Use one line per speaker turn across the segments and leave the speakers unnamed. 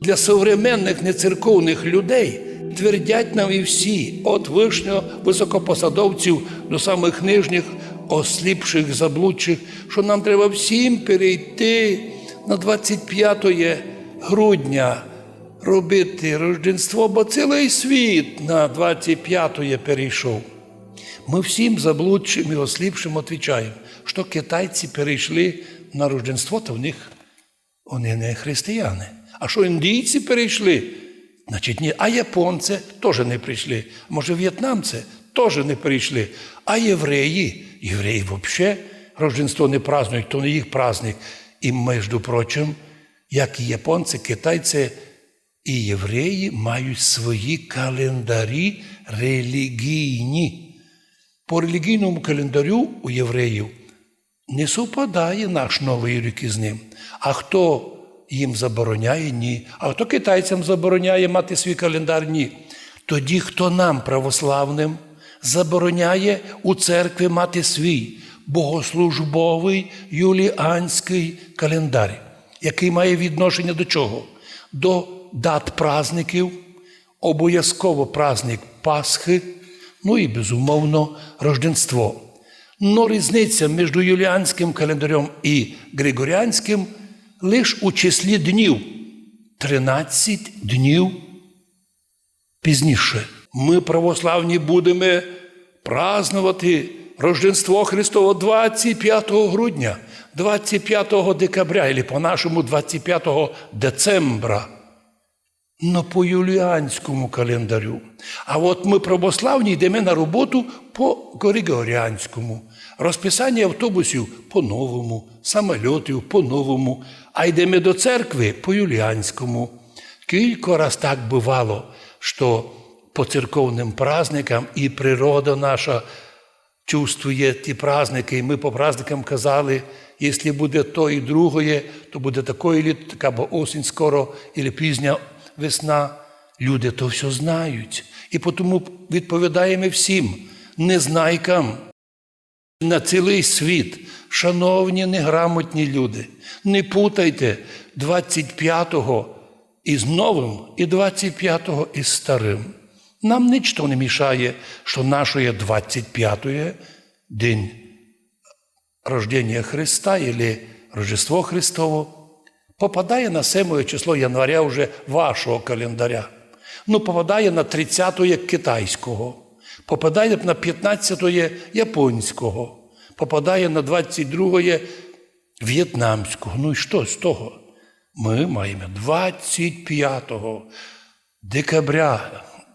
Для современних нецерковних людей твердять нам і всі, от вишнього високопосадовців до самих нижніх, осліпших, заблудших, що нам треба всім перейти на 25 грудня робити Рождество, бо цілий світ на 25 перейшов. Ми всім заблудшим і осліпшим відповідаємо, що китайці перейшли на Рождество, то в них вони не християни. А що індійці перейшли? Значить, ні. А японці теж не прийшли. Може, в'єтнамці теж не перейшли. А євреї, євреї взагалі Рождество не празднують, то не їх праздник. І, між прочим, як і японці, китайці і євреї мають свої календарі релігійні. По релігійному календарю у євреїв не совпадає наш новий рік із ним. А хто їм забороняє? Ні. А хто китайцям забороняє мати свій календар? Ні. Тоді хто нам, православним, забороняє у церкві мати свій богослужбовий юліанський календар, який має відношення до чого? До дат праздників, обов'язково праздник Пасхи, ну і безумовно Рождество. Но різниця між юліанським календарем і григоріанським лише у числі днів 13 днів пізніше. Ми, православні, будемо празнувати Рождество Христово 25 грудня, 25 декабря, або по-нашому 25 децембра. Ну, по юліанському календарю. А от ми православні йдемо на роботу по Григоріанському. Розписання автобусів по-новому, самольотів по-новому, а йдемо до церкви по юліанському. Кілька раз так бувало, що по церковним праздникам і природа наша чувствує ті праздники. І ми по праздникам казали, якщо буде то і другое, то буде такої літо, така бо осінь скоро, і пізня весна. Люди то все знають. І тому відповідаємо всім незнайкам на цілий світ. Шановні неграмотні люди, не путайте 25-го із новим і 25-го із старим. Нам нічого не мішає, що нашої 25-ї день рождення Христа або Рождество Христово попадає на 7 число января вже вашого календаря. Ну, попадає на 30-є китайського, попадає на 15-є японського, попадає на 22-є в'єтнамського. Ну і що з того? Ми маємо 25 декабря,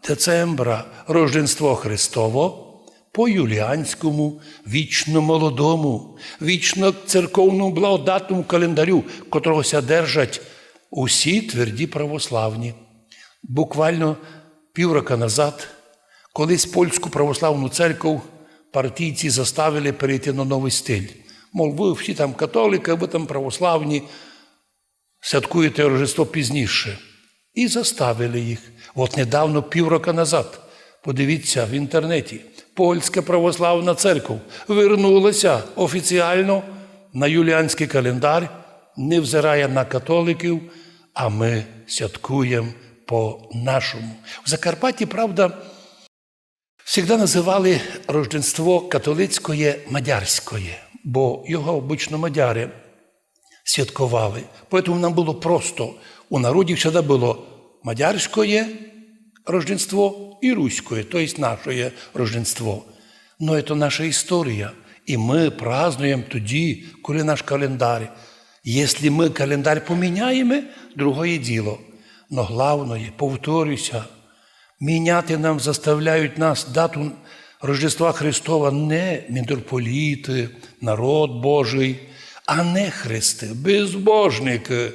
децембра Рождество Христово по юліанському, вічно молодому, вічно церковному благодатному календарю, котрого держать усі тверді православні. Буквально півроку назад, колись польську православну церкву партійці заставили перейти на новий стиль. Мов, ви всі там католики, ви там православні, святкуєте Рождество пізніше. І заставили їх. От недавно, півроку назад, подивіться в інтернеті, Польська православна церква вернулася офіціально на юліанський календар, не взирає на католиків, а ми святкуємо по-нашому. В Закарпатті, правда, завжди називали Рождество католицькое мадярськое, бо його обично мадяри святкували. Тому нам було просто. У народі завжди було мадярське Рождество і руське, тобто наше Рождество. Ну, це наша історія. І ми празднуємо тоді, коли наш календар. Якщо ми календар поміняємо, другое діло. Но головне, повторюся, міняти нам заставляють нас дату Рождества Христова не митрополіти, народ Божий, а не христи, безбожники,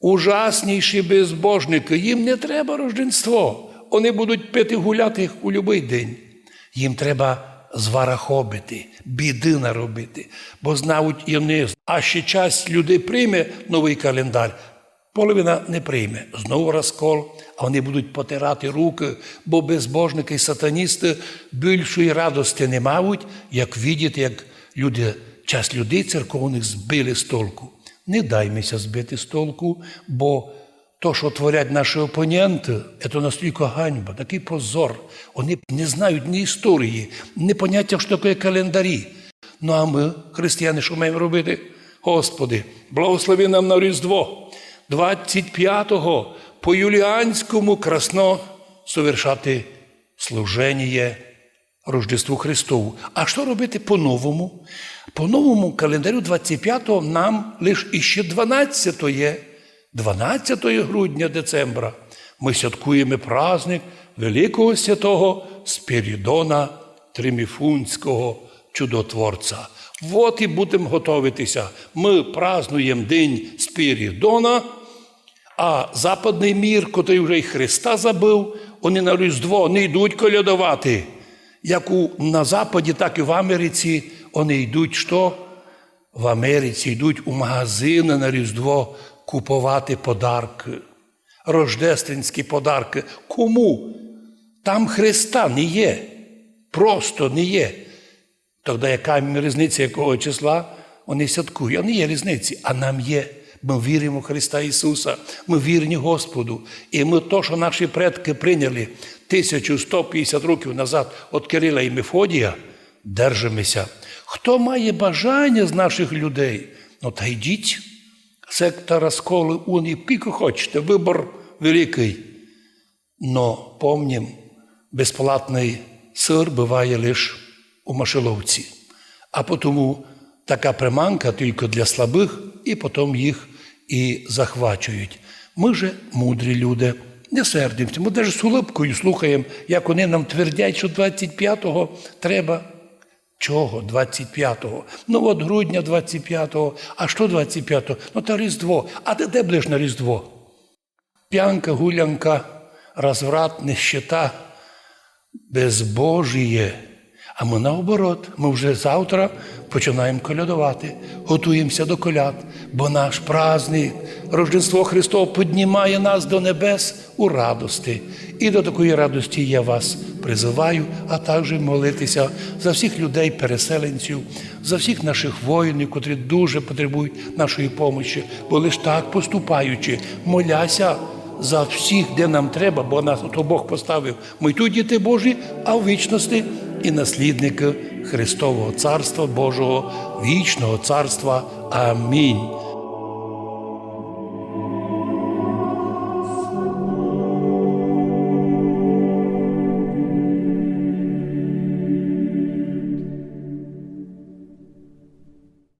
ужасніші безбожники. Їм не треба Рождество. Вони будуть пити гуляти у будь-який день. Їм треба зварахобити, біди наробити, бо знають і вони, а ще час людей прийме новий календар, половина не прийме. Знову розкол, а вони будуть потирати руки, бо безбожники і сатаністи більшої радості не мають, як видіти, як люди, час людей церковних збили з толку. Не даймося збити з толку, бо то, що творять наші опоненти, це настільки ганьба, такий позор. Вони не знають ні історії, ні поняття, що таке календарі. Ну а ми, християни, що маємо робити? Господи, благослови нам на Різдво, 25-го по Юліанському красно совершати служення Рождеству Христову. А що робити по-новому? По новому календарю 25-го нам лише іще 12-го є. 12 грудня децембра ми святкуємо праздник Великого Святого Спірідона Триміфунського чудотворця. От і будемо готуватися. Ми празднуємо День Спірідона, а западний мір, котрий вже й Христа забив, вони на Різдво не йдуть колядувати. Як у, на Западі, так і в Америці вони йдуть що? В Америці йдуть у магазини на Різдво купувати подарки, рождественські подарки. Кому? Там Христа не є. Просто не є. Тоді яка різниця, якого числа вони святкують? А не є різниці, а нам є. Ми віримо в Христа Ісуса, ми вірні Господу. І ми то, що наші предки прийняли 1150 років назад від Кирила і Мефодія, держимося. Хто має бажання з наших людей, ну та йдіть. Секта розколи унії, скільки хочете, вибор великий. Но помнім, безплатний сир буває лише у Машиловці. А тому така приманка тільки для слабих, і потім їх і захвачують. Ми же мудрі люди, не сердимося. Ми навіть з улипкою слухаємо, як вони нам твердять, що 25-го треба. Чого 25-го? Ну от грудня 25-го. А що 25-го? Ну та Різдво. А де, де на Різдво? П'янка, гулянка, розврат, нищета, безбожіє. А ми наоборот, ми вже завтра починаємо колядувати, готуємося до коляд, бо наш праздник, Рождество Христово піднімає нас до небес у радості. І до такої радості я вас призиваю, а також молитися за всіх людей, переселенців, за всіх наших воїнів, котрі дуже потребують нашої допомоги, бо лише так поступаючи, моляся за всіх, де нам треба, бо нас ото Бог поставив. Ми тут діти Божі, а в вічності і наслідники Христового Царства Божого, вічного царства. Амінь.